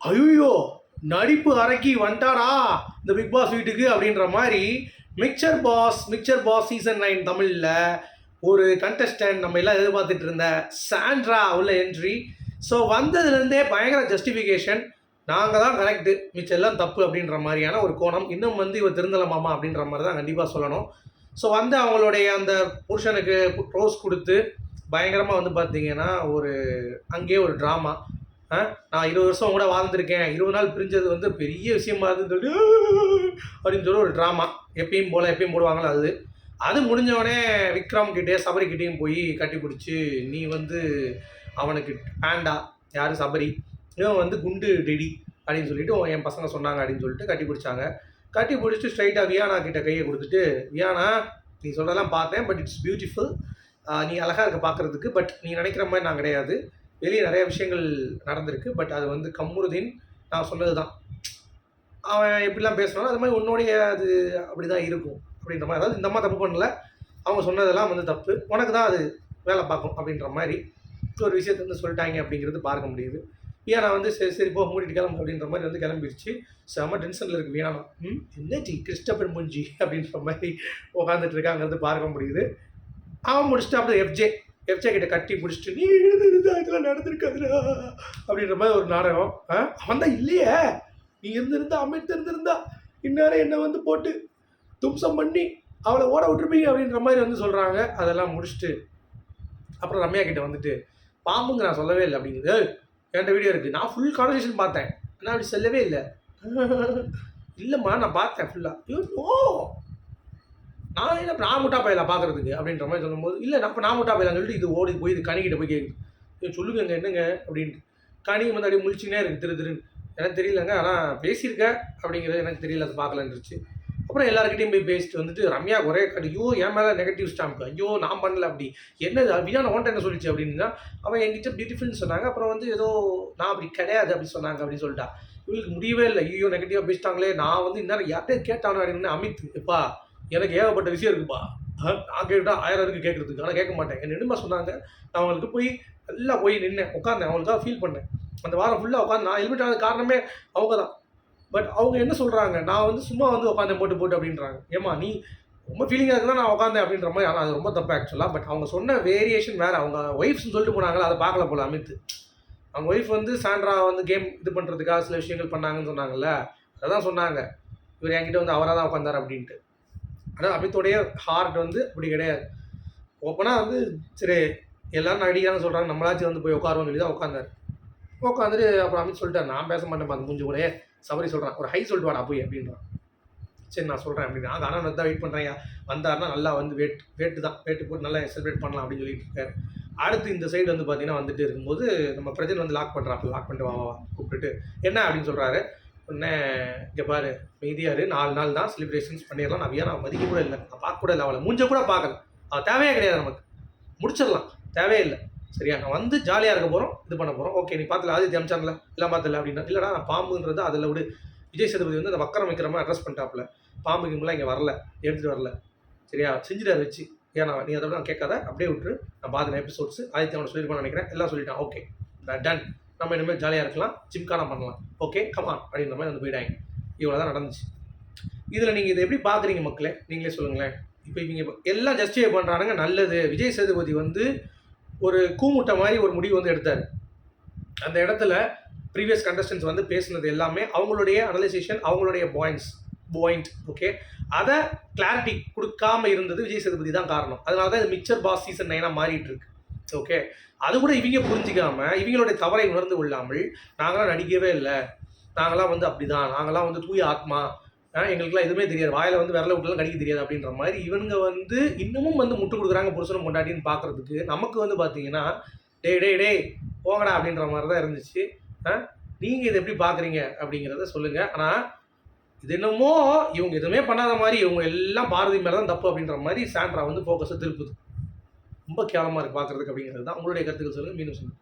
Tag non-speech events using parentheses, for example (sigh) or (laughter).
ஐயோ நடிப்பு அரக்கி வந்துட்டாரா? இந்த பிக் பாஸ் வீட்டுக்கு அப்படின்ற மாதிரி mixer boss mixer boss season nine தமிழில் ஒரு கண்டஸ்டன்ட் நம்ம எல்லாம் எதிர்பார்த்துட்டு இருந்த சாண்ட்ரா உள்ள என்ட்ரி ஸோ வந்ததுலேருந்தே பயங்கர ஜஸ்டிஃபிகேஷன் நாங்கள் தான் கரெக்டு மிச்சம் எல்லாம் தப்பு அப்படின்ற மாதிரியான ஒரு கோணம். இன்னும் வந்து இவர் திருந்தலமாமா அப்படின்ற மாதிரி தான் கண்டிப்பாக சொல்லணும். ஸோ வந்து அவங்களுடைய அந்த புருஷனுக்கு ரோஸ் கொடுத்து பயங்கரமாக வந்து பார்த்தீங்கன்னா ஒரு அங்கேயே ஒரு ட்ராமா நான் இருபது வருஷம் கூட வாழ்ந்துருக்கேன். இருபது நாள் பிரிஞ்சது வந்து பெரிய விஷயமா இருக்குன்னு சொல்லி அப்படின்னு சொல்லி ஒரு ட்ராமா எப்பயும் போல் எப்பயும் போடுவாங்களோ அது. அது முடிஞ்சவொடனே விக்ரம் கிட்டே சபரி கிட்டேயும் போய் கட்டி பிடிச்சி நீ வந்து அவனுக்கு பேண்டா யார்? சபரி. இவன் வந்து குண்டு டெடி அப்படின்னு சொல்லிட்டு என் பசங்க சொன்னாங்க அப்படின்னு சொல்லிட்டு கட்டி பிடிச்சாங்க கட்டி பிடிச்சிட்டு ஸ்ட்ரைட்டாக வியானா கிட்ட கையை கொடுத்துட்டு வியானா நீ சொல்கிறதெல்லாம் பார்த்தேன் பட் இட்ஸ் பியூட்டிஃபுல் நீ அழகாக இருக்க பார்க்குறதுக்கு பட் நீ நினைக்கிற மாதிரி நான் கிடையாது. வெளியே நிறைய விஷயங்கள் நடந்திருக்கு பட் அது வந்து கம்முருதீன் நான் சொன்னது தான் அவன் எப்படிலாம் பேசுகிறானோ அது மாதிரி உன்னோடைய அது அப்படி தான் இருக்கும் அப்படின்ற மாதிரி. அதாவது இந்த அம்மா தப்பு பண்ணல அவங்க சொன்னதெல்லாம் வந்து தப்பு. உனக்கு தான் அது வேலை பார்க்கும் அப்படின்ற மாதிரி ஒரு விஷயத்தை வந்து சொல்லிட்டாங்க அப்படிங்கிறது பார்க்க முடியுது. வியானா வந்து சரி சரி போ மூடிட்டு கிளம்பு அப்படின்ற மாதிரி வந்து கிளம்பிடுச்சு. செம்ம டென்ஷனில் இருக்குது வியானா ம் என்ன ஜி கிறிஸ்டபர் முஞ்சி அப்படின்ற மாதிரி உட்காந்துட்டு இருக்காங்கிறது பார்க்க முடியுது. அவன் முடிச்சுட்டு அப்படியே எஃப்ஜே எஃப்ஜே கிட்ட கட்டி பிடிச்சிட்டு நீ எழுதுறது இதெல்லாம் நடந்திருக்காதுடா அப்படின்ற மாதிரி ஒரு நாடகம். ஆ? அவன் தான் இல்லையே. நீ இருந்திருந்தா அமைத்து இருந்திருந்தா இந்நேரம் என்னை வந்து போட்டு தும்சம் பண்ணி அவளை ஓட விட்டுருப்பீங்க அப்படின்ற மாதிரி வந்து சொல்கிறாங்க அதெல்லாம் முடிச்சுட்டு அப்புறம் ரம்யா கிட்ட வந்துட்டு பாம்புங்க நான் சொல்லவே இல்லை அப்படிங்குது. என்கிட்ட வீடியோ இருக்குது நான் ஃபுல் கான்வர்சேஷன் பார்த்தேன். ஆனால் அப்படி சொல்லவே இல்லை. (laughs) இல்லைம்மா நான் பார்த்தேன் ஃபுல்லாக ஐயோ நான் என்ன நான் முட்டா பையலா பார்க்குறதுக்கு அப்படின்ற மாதிரி சொல்லும்போது இல்லை நம்ம நான் முட்டா பையலான்னு சொல்லிட்டு இது ஓடி போய் இது கனிக்கிட்ட போய் கேட்குது "ஏய், என்னங்க? அப்படின்ட்டு. கணி வந்து அப்படியே முழிச்சுனே இருக்குது திரு திருன்னு. எனக்கு தெரியலங்க ஆனால் பேசியிருக்க? அப்படிங்கிறது எனக்கு தெரியல அது பார்க்கலன்றுச்சு அப்புறம் எல்லாருக்கிட்டையும் போய் பேசிட்டு வந்துட்டு ரம்யா ஒரே ஐயோ என் மேலே நெகட்டிவ் ஸ்டாம்ப் ஐயோ நான் பண்ணல அப்படி. என்னது வியானா ஓன்ட்ட என்ன சொல்லிச்சு? அப்படின்னா அவன் என்கிட்ட பியூட்டிஃபுல்னு சொன்னாங்க. அப்புறம் வந்து ஏதோ நான் அப்படி கிடையாது அப்படி சொன்னாங்க அப்படின்னு சொல்லிட்டா. இவளுக்கு முடியவே இல்லை. ஐயோ நெகட்டிவாக பேசிட்டாங்களே. நான் வந்து இந்நேரம் யார்கிட்ட கேட்டானோ அப்படின்னு அமித் எப்பா எனக்கு ஏகப்பட்ட விஷயம் இருக்குப்பா. நான் கேட்டால் ஆயிரம் இருக்கு கேட்கறதுக்கு ஆனால் கேட்க மாட்டேன். என் என்னமா சொன்னாங்க நான் அவங்களுக்கு போய் நல்லா போய் நின்னேன். உட்காந்தேன் அவங்களுக்காக ஃபீல் பண்ணேன். அந்த வாரம் ஃபுல்லாக உட்காந்து நான் ஹெல்மெட் ஆனது காரணமே அவங்க தான் பட் அவங்க என்ன சொல்கிறாங்க நான் வந்து சும்மா வந்து உட்காந்தேன் போட்டு போட்டு அப்படின்றாங்க. ஏமா நீ ரொம்ப ஃபீலிங்காக இருக்குதா நான் உட்காந்தேன் அப்படின்ற மாதிரி. ஆனால் அது ரொம்ப தப்பு ஆக்சுவலாக பட் அவங்க சொன்ன வேரியேஷன் வேறு. அவங்க ஒய்ஃப்ஸ்னு சொல்லிட்டு போனாங்களா அதை பார்க்கல போல அமித் அவங்க ஒய்ஃப் வந்து சாண்ட்ரா வந்து கேம் இது பண்ணுறதுக்காக சில விஷயங்கள் பண்ணாங்கன்னு சொன்னாங்கல்ல. அதை தான் சொன்னாங்க. இவர் என்கிட்ட வந்து அவராக தான் உட்காந்தார் அப்படின்ட்டு. ஆனால் அமித்துடைய ஹார்ட் வந்து அப்படி கிடையாது. ஓப்பனாக வந்து சரி எல்லாரும் நடிக்கிறான்னு சொல்கிறாங்க நம்மளாச்சும் வந்து போய் உட்காருவோம்னு சொல்லி தான் உட்காந்தார். உட்காந்துட்டு அப்புறம் அமித் சொல்லிட்டார் நான் பேச மாட்டேன் அந்த மூஞ்சி கூட சபரி சொல்கிறான் ஒரு ஹை சொல்லிட்டு வாடா போய் அப்படின்றான். சரி நான் சொல்கிறேன் அப்படின்னு. நான் ஆனால் தான் வெயிட் பண்ணுறேன் வந்தாருன்னா நல்லா வந்து வேட் வேட்டு தான் வேட்டு போட்டு நல்லா செலிப்ரேட் பண்ணலாம் அப்படின்னு சொல்லிட்டு இருக்காரு. அடுத்து இந்த சைடு வந்து பார்த்தீங்கன்னா வந்துட்டு இருக்கும்போது நம்ம பிரஜன் வந்து லாக் பண்ணுறாப்புல லாக் பண்ணிட்டு வா வா, வா கூப்பிட்டுட்டு என்ன அப்படின்னு சொல்கிறாரு உடனே இங்கே பாரு மீதியாரு நாலு நாள் தான் செலிப்ரேஷன்ஸ் பண்ணிடலாம். நான் நான் மதிக்க கூட இல்லை. நான் பார்க்க கூட இல்லை. அவளை மூஞ்ச கூட பார்க்கல. அவள் தேவையே கிடையாது நமக்கு. முடிச்சிடலாம். தேவையே இல்லை. சரியா? நான் வந்து ஜாலியாக இருக்க போகிறோம் இது பண்ண போகிறோம் ஓகே நீ பார்த்துல ஆதித்ய அமிச்சான்ல எல்லாம் பார்த்தல அப்படின்னா இல்லைடா நான் பாம்புன்றது அதில் விடு. விஜய் சேதுபதி வந்து அந்த வக்கரம் வைக்கிற மாதிரி அட்ரஸ் பண்ணிட்டாப்புல. பாம்பு கிம்பெல்லாம் இங்கே வரல. எடுத்துகிட்டு வரல. சரியா? செஞ்சுட்டாரு வச்சு. ஏன்னா நீ அதை நான் கேட்காத? அப்படியே விட்டுரு. நான் பாதின எபிசோட்ஸ் ஆதித்யாவோட சொல்லியிருப்பான்னு நினைக்கிறேன். எல்லாம் சொல்லிட்டான். ஓகே டன் நம்ம இனிமேல் ஜாலியாக இருக்கலாம் ஜிம்கானா பண்ணலாம். ஓகே கமான் அப்படின்ற மாதிரி வந்து போயிடாங்க இவ்வளோ தான் நடந்துச்சு. இதில் நீங்கள் இதை எப்படி பார்க்குறீங்க மக்களே? நீங்களே சொல்லுங்களேன். இப்போ இவங்க எல்லாம் ஜஸ்டிஃபை பண்ணுறானுங்க நல்லது. விஜய் சேதுபதி வந்து ஒரு கூமுட்டை மாதிரி ஒரு முடிவு வந்து எடுத்தார். அந்த இடத்துல ப்ரீவியஸ் கண்டஸ்டன்ஸ் வந்து பேசுனது எல்லாமே அவங்களுடைய அனலைசேஷன் அவங்களுடைய பாயிண்ட்ஸ் பாயிண்ட் ஓகே அதை கிளாரிட்டி கொடுக்காம இருந்தது விஜய் சேதுபதி தான் காரணம். அதனால தான் இது மிக்சர் பாஸ் சீசன் நைனாக மாறிட்டு இருக்கு. ஓகே அது கூட இவங்க புரிஞ்சிக்காம இவங்களுடைய தவறை உணர்ந்து கொள்ளாமல் நாங்களாம் நடிக்கவே இல்லை. நாங்களாம் வந்து அப்படிதான். நாங்களாம் வந்து தூய ஆத்மா. எங்களுக்குலாம் எதுவுமே தெரியாது. வாயில வந்து விரல விட்டுலாம் கடிக்க தெரியாது அப்படின்ற மாதிரி இவங்க வந்து இன்னமும் வந்து முட்டு கொடுக்குறாங்க புருஷனும் கொண்டாட்டின்னு பார்க்குறதுக்கு. நமக்கு வந்து பார்த்தீங்கன்னா டேய் டே டேய் போங்கடா அப்படின்ற மாதிரி தான் இருந்துச்சு. ஆ நீங்கள் இதை எப்படி பார்க்குறீங்க அப்படிங்கிறத சொல்லுங்கள் ஆனால் இது என்னமோ இவங்க எதுவுமே பண்ணாத மாதிரி இவங்க எல்லாம் பாரதி மேலே தான் தப்பு அப்படின்ற மாதிரி சாண்ட்ரா வந்து ஃபோக்கஸை திருப்புது. ரொம்ப கேவலமாக இருக்குது பார்க்குறதுக்கு அப்படிங்கிறது தான் உங்களுடைய கருத்துக்கள் சொல்லுங்கள் மீண்டும் சொல்லுங்கள்